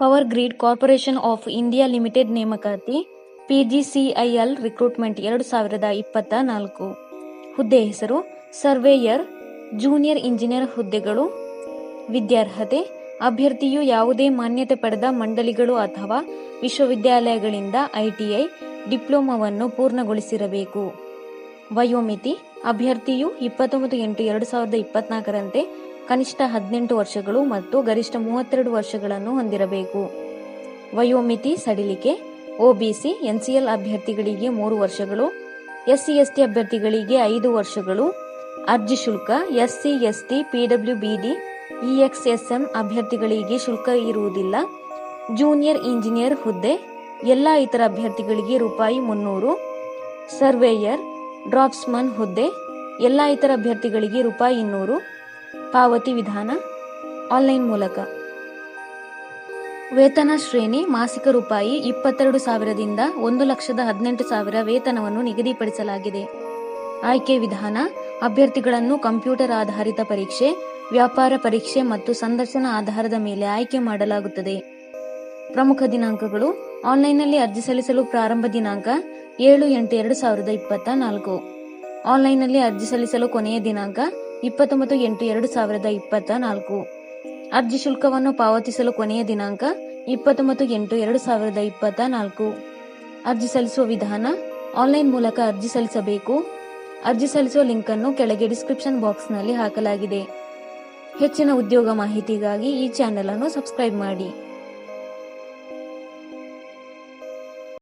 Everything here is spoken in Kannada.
Power Grid Corporation of India Limited ನೇಮಕಾತಿ ಪಿಜಿಸಿಐಎಲ್ ರಿಕ್ರೂಟ್ಮೆಂಟ್ ಎರಡು ಸಾವಿರದ ಇಪ್ಪತ್ತ ನಾಲ್ಕು. ಹುದ್ದೆ ಹೆಸರು ಸರ್ವೇಯರ್ ಜೂನಿಯರ್ ಇಂಜಿನಿಯರ್ ಹುದ್ದೆಗಳು, ವಿದ್ಯಾರ್ಹತೆ, ಅಭ್ಯರ್ಥಿಯು ಯಾವುದೇ ಮಾನ್ಯತೆ ಪಡೆದ ಮಂಡಳಿಗಳು ಅಥವಾ ವಿಶ್ವವಿದ್ಯಾಲಯಗಳಿಂದ ಐಟಿಐ ಡಿಪ್ಲೊಮಾವನ್ನು ಪೂರ್ಣಗೊಳಿಸಿರಬೇಕು. ವಯೋಮಿತಿ ಅಭ್ಯರ್ಥಿಯು ಇಪ್ಪತ್ತೊಂಬತ್ತು ಎಂಟು ಎರಡು ಸಾವಿರದ ಇಪ್ಪತ್ನಾಲ್ಕರಂತೆ ಕನಿಷ್ಠ ಹದಿನೆಂಟು ವರ್ಷಗಳು ಮತ್ತು ಗರಿಷ್ಠ ಮೂವತ್ತೆರಡು ವರ್ಷಗಳನ್ನು ಹೊಂದಿರಬೇಕು. ವಯೋಮಿತಿ ಸಡಿಲಿಕೆ, ಒಬಿಸಿ, ಎನ್ಸಿಎಲ್ ಅಭ್ಯರ್ಥಿಗಳಿಗೆ ಮೂರು ವರ್ಷಗಳು, ಎಸ್ಸಿ, ಎಸ್ಟಿ ಅಭ್ಯರ್ಥಿಗಳಿಗೆ ಐದು ವರ್ಷಗಳು, ಅರ್ಜಿ ಶುಲ್ಕ, ಎಸ್ಸಿ, ಎಸ್ಟಿ, ಪಿಡಬ್ಲ್ಯೂಬಿಡಿ ಇಎಕ್ಸ್ಎಸ್ಎಂ ಅಭ್ಯರ್ಥಿಗಳಿಗೆ ಶುಲ್ಕ ಇರುವುದಿಲ್ಲ. ಜೂನಿಯರ್ ಇಂಜಿನಿಯರ್ ಹುದ್ದೆ, ಎಲ್ಲ ಇತರ ಅಭ್ಯರ್ಥಿಗಳಿಗೆ ರೂಪಾಯಿ ಮುನ್ನೂರು. ಸರ್ವೇಯರ್ ಡ್ರಾಪ್ಸ್ಮನ್ ಹುದ್ದೆ, ಎಲ್ಲ ಇತರ ಅಭ್ಯರ್ಥಿಗಳಿಗೆ ರೂಪಾಯಿ ಇನ್ನೂರು, ಪಾವತಿ ವಿಧಾನ, ಆನ್ಲೈನ್ ಮೂಲಕ. ವೇತನ ಶ್ರೇಣಿ, ಮಾಸಿಕ ರೂಪಾಯಿ ಇಪ್ಪತ್ತೆರಡು ಸಾವಿರದಿಂದ ಒಂದು ಲಕ್ಷದ ಹದಿನೆಂಟು ಸಾವಿರ ವೇತನವನ್ನು ನಿಗದಿಪಡಿಸಲಾಗಿದೆ. ಆಯ್ಕೆ ವಿಧಾನ, ಅಭ್ಯರ್ಥಿಗಳನ್ನು ಕಂಪ್ಯೂಟರ್ ಆಧಾರಿತ ಪರೀಕ್ಷೆ, ವ್ಯಾಪಾರ ಪರೀಕ್ಷೆ ಮತ್ತು ಸಂದರ್ಶನ ಆಧಾರದ ಮೇಲೆ ಆಯ್ಕೆ ಮಾಡಲಾಗುತ್ತದೆ. ಪ್ರಮುಖ ದಿನಾಂಕಗಳು ಆನ್ಲೈನ್ನಲ್ಲಿ ಅರ್ಜಿ ಸಲ್ಲಿಸಲು ಪ್ರಾರಂಭ ದಿನಾಂಕ ಏಳು ಎಂಟು ಎರಡು ಸಾವಿರದ ಇಪ್ಪತ್ತ ನಾಲ್ಕು. ಆನ್ಲೈನ್ನಲ್ಲಿ ಅರ್ಜಿ ಸಲ್ಲಿಸಲು ಕೊನೆಯ ದಿನಾಂಕ ಇಪ್ಪತ್ತೊಂಬತ್ತು ಎಂಟು ಎರಡು ಸಾವಿರದ ಇಪ್ಪತ್ತ ನಾಲ್ಕು. ಅರ್ಜಿ ಶುಲ್ಕವನ್ನು ಪಾವತಿಸಲು ಕೊನೆಯ ದಿನಾಂಕ ಇಪ್ಪತ್ತೊಂಬತ್ತು ಎಂಟು ಎರಡು ಸಾವಿರದ ಇಪ್ಪತ್ತ ನಾಲ್ಕು. ಅರ್ಜಿ ಸಲ್ಲಿಸುವ ವಿಧಾನ ಆನ್ಲೈನ್ ಮೂಲಕ ಅರ್ಜಿ ಸಲ್ಲಿಸಬೇಕು. ಅರ್ಜಿ ಸಲ್ಲಿಸುವ ಲಿಂಕ್ ಅನ್ನು ಕೆಳಗೆ ಡಿಸ್ಕ್ರಿಪ್ಷನ್ ಬಾಕ್ಸ್ನಲ್ಲಿ ಹಾಕಲಾಗಿದೆ. ಹೆಚ್ಚಿನ ಉದ್ಯೋಗ ಮಾಹಿತಿಗಾಗಿ ಈ ಚಾನೆಲ್ ಅನ್ನು ಸಬ್ಸ್ಕ್ರೈಬ್ ಮಾಡಿ.